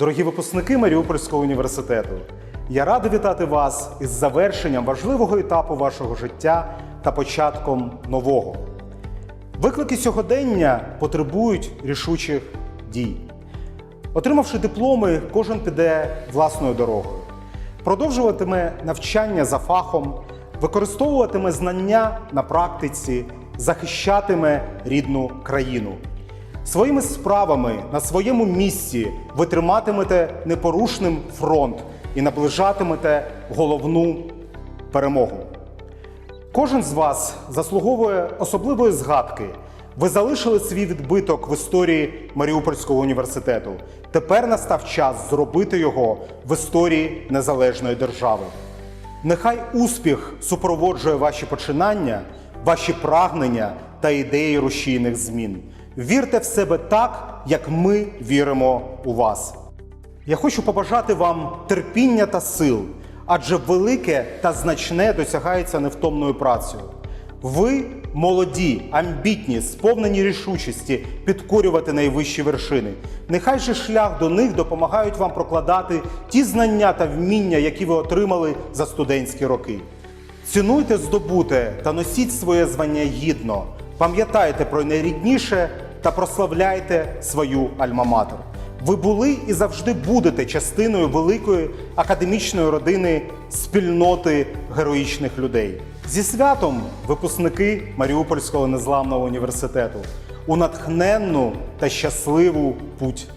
Дорогі випускники Маріупольського університету, я радий вітати вас із завершенням важливого етапу вашого життя та початком нового. Виклики сьогодення потребують рішучих дій. Отримавши дипломи, кожен піде власною дорогою, продовжуватиме навчання за фахом, використовуватиме знання на практиці, захищатиме рідну країну. Своїми справами на своєму місці ви триматимете непорушним фронт і наближатимете головну перемогу. Кожен з вас заслуговує особливої згадки. Ви залишили свій відбиток в історії Маріупольського університету. Тепер настав час зробити його в історії незалежної держави. Нехай успіх супроводжує ваші починання, ваші прагнення та ідеї рушійних змін. Вірте в себе так, як ми віримо у вас. Я хочу побажати вам терпіння та сил, адже велике та значне досягається невтомною працею. Ви молоді, амбітні, сповнені рішучості підкорювати найвищі вершини. Нехай же шлях до них допомагають вам прокладати ті знання та вміння, які ви отримали за студентські роки. Цінуйте здобуте та носіть своє звання гідно. Пам'ятайте про найрідніше та прославляйте свою альма-матер. Ви були і завжди будете частиною великої академічної родини спільноти героїчних людей. Зі святом випускники Маріупольського незламного університету у натхненну та щасливу путь